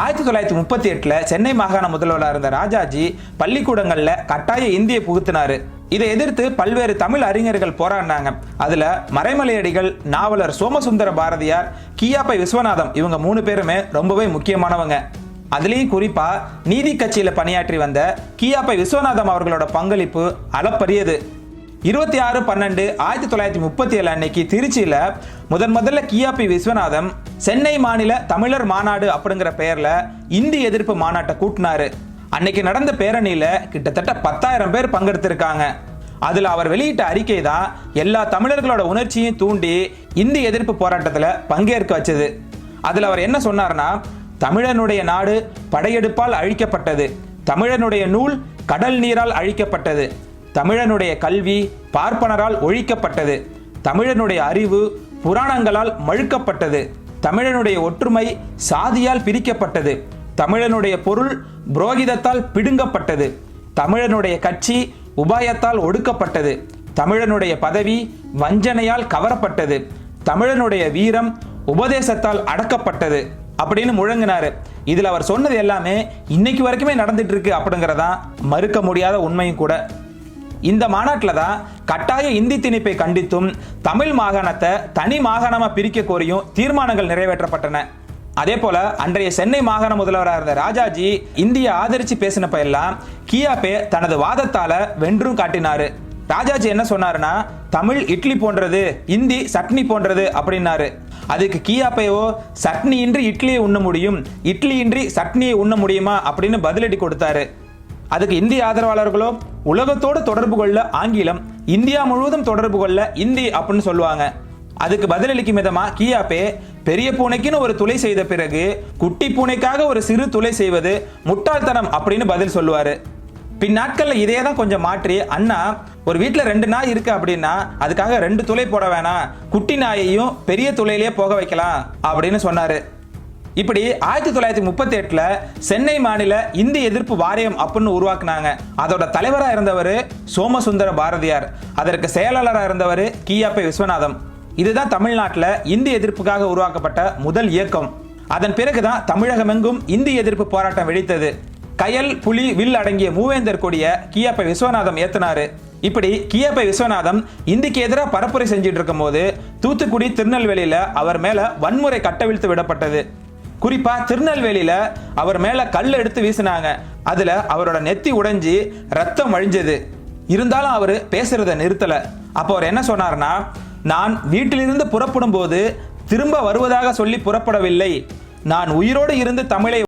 ஆயிரத்தி தொள்ளாயிரத்தி முப்பத்தி எட்டுல சென்னை மாகாண முதல்வராக இருந்த ராஜாஜி பள்ளிக்கூடங்கள்ல கட்டாய இந்தியை புகுத்தினாரு. இதை எதிர்த்து பல்வேறு தமிழ் அறிஞர்கள் போராடினாங்க. அதுல மறைமலையடிகள் நாவலர் சோமசுந்தர பாரதியார் கியாப்பை விஸ்வநாதம் இவங்க மூணு பேருமே ரொம்பவே முக்கியமானவங்க. அதுலேயும் குறிப்பா நீதி கட்சியில பணியாற்றி வந்த கியாப்பை விஸ்வநாதம் அவர்களோட பங்களிப்பு அளப்பரியது. இருபத்தி ஆறு பன்னெண்டு ஆயிரத்தி தொள்ளாயிரத்தி முப்பத்தி ஏழு அன்னைக்கு திருச்சியில முதன் முதல்ல கியாபி விஸ்வநாதம் சென்னை மாநில தமிழர் மாநாடு அப்படிங்கிற பெயர்ல இந்தி எதிர்ப்பு மாநாட்டை கூட்டினாரு. அன்னைக்கு நடந்த பேரணியில கிட்டத்தட்ட பத்தாயிரம் பேர் பங்கெடுத்திருக்காங்க. அதுல அவர் வெளியிட்ட அறிக்கை தான் எல்லா தமிழர்களோட உணர்ச்சியும் தூண்டி இந்தி எதிர்ப்பு போராட்டத்துல பங்கேற்க வச்சது. அதுல அவர் என்ன சொன்னார்னா தமிழனுடைய நாடு படையெடுப்பால் அழிக்கப்பட்டது. தமிழனுடைய நூல் கடல் நீரால் அழிக்கப்பட்டது. தமிழனுடைய கல்வி பார்ப்பனரால் ஒழிக்கப்பட்டது. தமிழனுடைய அறிவு புராணங்களால் மழுக்கப்பட்டது. தமிழனுடைய ஒற்றுமை சாதியால் பிரிக்கப்பட்டது. தமிழனுடைய பொருள் புரோகிதத்தால் பிடுங்கப்பட்டது. தமிழனுடைய கட்சி உபாயத்தால் ஒடுக்கப்பட்டது. தமிழனுடைய பதவி வஞ்சனையால் கவரப்பட்டது. தமிழனுடைய வீரம் உபதேசத்தால் அடக்கப்பட்டது. அப்படின்னு முழங்கினாரு. இதில் அவர் சொன்னது எல்லாமே இன்னைக்கு வரைக்குமே நடந்துட்டு இருக்கு அப்படிங்கிறதான் மறுக்க முடியாத உண்மையும் கூட. இந்த மாநாட்டில் தான் கட்டாய இந்தி திணிப்பை கண்டித்தும் தமிழ் மாகாணத்தை தனி மாகாணமாக பிரிக்க கோரியும் தீர்மானங்கள் நிறைவேற்றப்பட்டன. அதே போல அன்றைய சென்னை மாகாண முதல்வராக இருந்த ராஜாஜி இந்திய ஆதரிச்சு பேசினப்ப எல்லாம் கியாபே தனது வாதத்தால வென்றும் காட்டினாரு. ராஜாஜி என்ன சொன்னாருன்னா தமிழ் இட்லி போன்றது இந்தி சட்னி போன்றது அப்படின்னாரு. அதுக்கு கியாப்பையோ சட்னி இன்றி இட்லியை உண்ண முடியும் இட்லி இன்றி சட்னியை உண்ண முடியுமா? அப்படின்னு பதிலடி கொடுத்தாரு. அதுக்கு இந்திய ஆதரவாளர்களோ உலகத்தோடு தொடர்பு கொள்ள ஆங்கிலம் இந்தியா முழுவதும் தொடர்பு கொள்ள இந்தி அப்படின்னு சொல்லுவாங்க. அதுக்கு பதிலளிக்கும் விதமா கியாப்பே பெரிய பூனைக்குன்னு ஒரு துளை செய்த பிறகு குட்டி பூனைக்காக ஒரு சிறு துளை செய்வது முட்டாள்தனம் அப்படின்னு பதில் சொல்லுவாரு. பின் நாட்கள்ல இதே தான் கொஞ்சம் மாற்றி அண்ணா ஒரு வீட்டில் ரெண்டு நாய் இருக்கு அப்படின்னா அதுக்காக ரெண்டு துளை போட வேணாம். குட்டி நாயையும் பெரிய துளையிலேயே போக வைக்கலாம் அப்படின்னு சொன்னாரு. இப்படி ஆயிரத்தி தொள்ளாயிரத்தி முப்பத்தி எட்டுல சென்னை மாநில இந்தி எதிர்ப்பு வாரியம் அப்படின்னு உருவாக்குனாங்க. அதோட தலைவராக இருந்தவர் சோமசுந்தர பாரதியார். அதற்கு செயலாளராக இருந்தவர் கியாப்பை விஸ்வநாதம். இதுதான் தமிழ்நாட்டில் இந்தி எதிர்ப்புக்காக உருவாக்கப்பட்ட முதல் இயக்கம். அதன் பிறகுதான் தமிழகமெங்கும் இந்தி எதிர்ப்பு போராட்டம் வெடித்தது. கயல் புலி வில் அடங்கிய மூவேந்தர் கொடிய கியாப்பை விஸ்வநாதம் ஏத்தினாரு. இப்படி கியாப்பை விஸ்வநாதம் இந்திக்கு எதிராக பரப்புரை செஞ்சிட்டு இருக்கும் போது தூத்துக்குடி திருநெல்வேலியில அவர் மேல வன்முறை கட்டவிழ்த்து விடப்பட்டது. குறிப்பா திருநெல்வேலியில அவர் மேல கல் எடுத்து வீசினாங்க. அதுல அவரோட நெத்தி உடைஞ்சு ரத்தம் வழிஞ்சது. இருந்தாலும் அவர் பேசுறத நிறுத்தல. அப்போ அவர் என்ன சொன்னார்னா நான் வீட்டிலிருந்து புறப்படும் போது திரும்ப வருவதாக சொல்லி புறப்படவில்லை. நான் உயிரோடு இருந்து தமிழை